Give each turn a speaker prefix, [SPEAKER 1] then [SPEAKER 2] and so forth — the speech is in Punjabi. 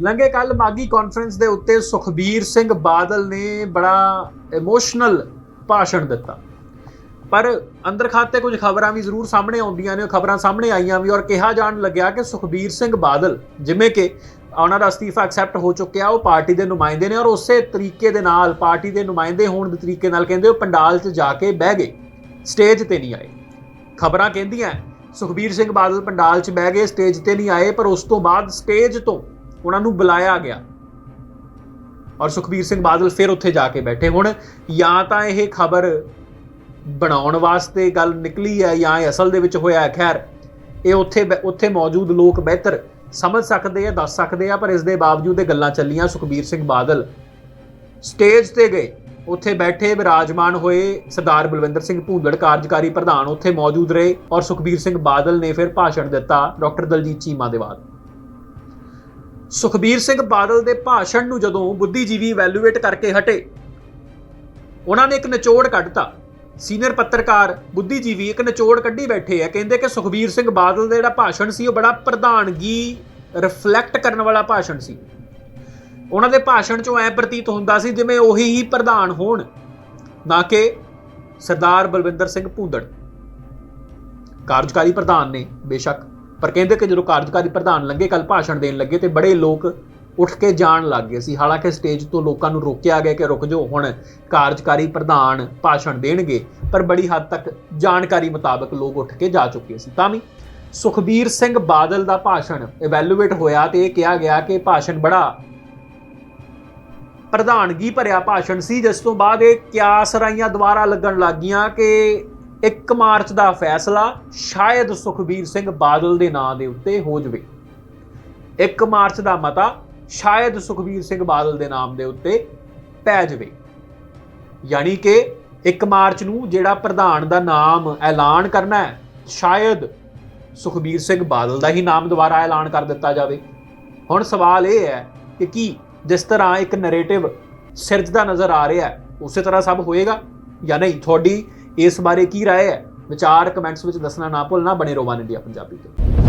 [SPEAKER 1] ਲੰਗੇ ਕੱਲ ਮਾਗੀ ਕਾਨਫਰੰਸ ਦੇ ਉੱਤੇ ਸੁਖਬੀਰ ਸਿੰਘ ਬਾਦਲ ਨੇ ਬੜਾ ਇਮੋਸ਼ਨਲ ਭਾਸ਼ਣ ਦਿੱਤਾ। ਪਰ ਅੰਦਰ ਖਾਤੇ ਕੁਝ ਖਬਰਾਂ ਵੀ ਜ਼ਰੂਰ ਸਾਹਮਣੇ ਆਉਂਦੀਆਂ ਨੇ, ਉਹ ਖਬਰਾਂ ਸਾਹਮਣੇ ਆਈਆਂ ਵੀ ਔਰ ਕਿਹਾ ਜਾਣ ਲੱਗਿਆ ਕਿ ਸੁਖਬੀਰ ਸਿੰਘ ਬਾਦਲ ਜਿਵੇਂ ਕਿ ਉਹਨਾਂ ਦਾ ਅਸਤੀਫਾ ਐਕਸੈਪਟ ਹੋ ਚੁੱਕਿਆ, ਉਹ ਪਾਰਟੀ ਦੇ ਨੁਮਾਇੰਦੇ ਨੇ ਔਰ ਉਸੇ ਤਰੀਕੇ ਦੇ ਨਾਲ ਪਾਰਟੀ ਦੇ ਨੁਮਾਇੰਦੇ ਹੋਣ ਦੇ ਤਰੀਕੇ ਨਾਲ ਕਹਿੰਦੇ ਉਹ ਪੰਡਾਲ 'ਚ ਜਾ ਕੇ ਬਹਿ ਗਏ ਸਟੇਜ ਤੇ ਨਹੀਂ ਆਏ। ਖਬਰਾਂ ਕਹਿੰਦੀਆਂ, ਸੁਖਬੀਰ ਸਿੰਘ ਬਾਦਲ ਪੰਡਾਲ 'ਚ ਬਹਿ ਗਏ ਸਟੇਜ ਤੇ ਨਹੀਂ ਆਏ, ਪਰ ਉਸ ਤੋਂ ਬਾਅਦ ਸਟੇਜ ਤੋਂ ਉਹਨਾਂ ਨੂੰ ਬੁਲਾਇਆ ਗਿਆ। ਔਰ ਸੁਖਬੀਰ ਸਿੰਘ ਬਾਦਲ ਫਿਰ ਉੱਥੇ ਜਾ ਕੇ ਬੈਠੇ। ਹੁਣ ਜਾਂ ਤਾਂ ਇਹ ਖਬਰ ਬਣਾਉਣ ਵਾਸਤੇ ਗੱਲ ਨਿਕਲੀ ਹੈ ਜਾਂ ਇਹ ਅਸਲ ਦੇ ਵਿੱਚ ਹੋਇਆ ਹੈ। ਖੈਰ, ਇਹ ਉੱਥੇ ਬੈ- ਉੱਥੇ ਮੌਜੂਦ ਲੋਕ ਬਿਹਤਰ ਸਮਝ ਸਕਦੇ ਆ, ਦੱਸ ਸਕਦੇ ਆ, ਪਰ ਇਸ ਦੇ ਬਾਵਜੂਦ ਇਹ ਗੱਲਾਂ ਚੱਲੀਆਂ। ਸੁਖਬੀਰ ਸਿੰਘ ਬਾਦਲ ਸਟੇਜ ਤੇ ਗਏ। ਉੱਥੇ ਬੈਠੇ ਵਿਰਾਜਮਾਨ ਹੋਏ ਸਰਦਾਰ ਬਲਵਿੰਦਰ ਸਿੰਘ ਭੂੰਦੜ, ਕਾਰਜਕਾਰੀ ਪ੍ਰਧਾਨ ਉੱਥੇ ਮੌਜੂਦ ਰਹੇ। ਔਰ ਸੁਖਬੀਰ ਸਿੰਘ ਬਾਦਲ ਨੇ ਫਿਰ ਭਾਸ਼ਣ ਦਿੱਤਾ ਡਾਕਟਰ ਦਲਜੀਤ ਚੀਮਾ ਦੇ ਬਾਅਦ। ਸੁਖਬੀਰ ਸਿੰਘ ਬਾਦਲ ਦੇ ਭਾਸ਼ਣ ਨੂੰ ਜਦੋਂ ਬੁੱਧੀਜੀਵੀ ਇਵੈਲੂਏਟ ਕਰਕੇ ਹਟੇ, ਉਹਨਾਂ ਨੇ ਇੱਕ ਨਿਚੋੜ ਕੱਢਤਾ। ਸੀਨੀਅਰ ਪੱਤਰਕਾਰ ਬੁੱਧੀਜੀਵੀ ਇੱਕ ਨਿਚੋੜ ਕੱਢੀ ਬੈਠੇ ਆ, ਕਹਿੰਦੇ ਕਿ ਸੁਖਬੀਰ ਸਿੰਘ ਬਾਦਲ ਦਾ ਜਿਹੜਾ ਭਾਸ਼ਣ ਸੀ, ਉਹ ਬੜਾ ਪ੍ਰਧਾਨਗੀ ਰਿਫਲੈਕਟ ਕਰਨ ਵਾਲਾ ਭਾਸ਼ਣ ਸੀ। ਉਹਨਾਂ ਦੇ ਭਾਸ਼ਣ ਚੋਂ ਐ ਪ੍ਰਤੀਤ ਹੁੰਦਾ ਸੀ ਜਿਵੇਂ ਉਹੀ ਹੀ ਪ੍ਰਧਾਨ ਹੋਣ, ਨਾ ਕਿ ਸਰਦਾਰ ਬਲਵਿੰਦਰ ਸਿੰਘ ਭੂੰਦੜ। ਕਾਰਜਕਾਰੀ ਪ੍ਰਧਾਨ ਨੇ, ਬੇਸ਼ੱਕ। ਪਰ ਕਹਿੰਦੇ ਕਿ ਜਦੋਂ ਕਾਰਜਕਾਰੀ ਪ੍ਰਧਾਨ ਲੰਗੇ ਕੱਲ ਭਾਸ਼ਣ ਦੇਣ ਲੱਗੇ ਤੇ ਬੜੇ ਲੋਕ ਉੱਠ ਕੇ ਜਾਣ ਲੱਗ ਗਏ ਸੀ। ਹਾਲਾਂਕਿ ਸਟੇਜ ਤੋਂ ਲੋਕਾਂ ਨੂੰ ਰੋਕਿਆ ਗਿਆ ਕਿ ਰੁਕ ਜਾਓ, ਹੁਣ ਕਾਰਜਕਾਰੀ ਪ੍ਰਧਾਨ ਭਾਸ਼ਣ ਦੇਣਗੇ, ਪਰ ਬੜੀ ਹੱਦ ਤੱਕ ਜਾਣਕਾਰੀ ਮੁਤਾਬਕ ਲੋਕ ਉੱਠ ਕੇ ਜਾ ਚੁੱਕੇ ਸੀ। ਤਾਂ ਵੀ ਸੁਖਬੀਰ ਸਿੰਘ ਬਾਦਲ ਦਾ ਭਾਸ਼ਣ ਇਵੈਲੂਏਟ ਹੋਇਆ ਤੇ ਇਹ ਕਿਹਾ ਗਿਆ ਕਿ ਭਾਸ਼ਣ ਬੜਾ ਪ੍ਰਧਾਨਗੀ ਭਰਿਆ ਭਾਸ਼ਣ ਸੀ, ਜਿਸ ਤੋਂ ਬਾਅਦ ਇਹ ਕਿਆਸ ਰਾਈਆਂ ਦੁਬਾਰਾ ਲੱਗਣ ਲੱਗੀਆਂ ਕਿ 1 ਮਾਰਚ ਦਾ ਫੈਸਲਾ ਸ਼ਾਇਦ ਸੁਖਬੀਰ ਸਿੰਘ ਬਾਦਲ ਦੇ ਨਾਂ ਦੇ ਉੱਤੇ ਹੋ ਜਵੇ। 1 ਮਾਰਚ ਦਾ ਮਤਾ ਸ਼ਾਇਦ ਸੁਖਬੀਰ ਸਿੰਘ ਬਾਦਲ ਦੇ ਨਾਮ ਦੇ ਉੱਤੇ ਪੈ ਜਵੇ। ਯਾਨੀ ਕਿ 1 ਮਾਰਚ ਨੂੰ ਜਿਹੜਾ ਪ੍ਰਧਾਨ ਦਾ ਨਾਮ ਐਲਾਨ ਕਰਨਾ ਹੈ, ਸ਼ਾਇਦ ਸੁਖਬੀਰ ਸਿੰਘ ਬਾਦਲ ਦਾ ਹੀ ਨਾਮ ਦੁਬਾਰਾ ਐਲਾਨ ਕਰ ਦਿੱਤਾ ਜਾਵੇ। ਹੁਣ ਸਵਾਲ ਇਹ ਹੈ ਕਿ ਕੀ ਜਿਸ ਤਰ੍ਹਾਂ ਇੱਕ ਨੈਰੇਟਿਵ ਸਿਰਜਦਾ ਨਜ਼ਰ ਆ ਰਿਹਾ ਹੈ, ਉਸੇ ਤਰ੍ਹਾਂ ਸਭ ਹੋਏਗਾ ਜਾਂ ਨਹੀਂ? ਤੁਹਾਡੀ ਇਸ ਬਾਰੇ ਕੀ ਰਾਏ ਹੈ? ਵਿਚਾਰ ਕਮੈਂਟਸ ਵਿੱਚ ਦੱਸਣਾ ਨਾ ਭੁੱਲਣਾ, ਬਣੇ ਰਹੋ ਵਨ ਇੰਡੀਆ ਪੰਜਾਬੀ ਤੇ।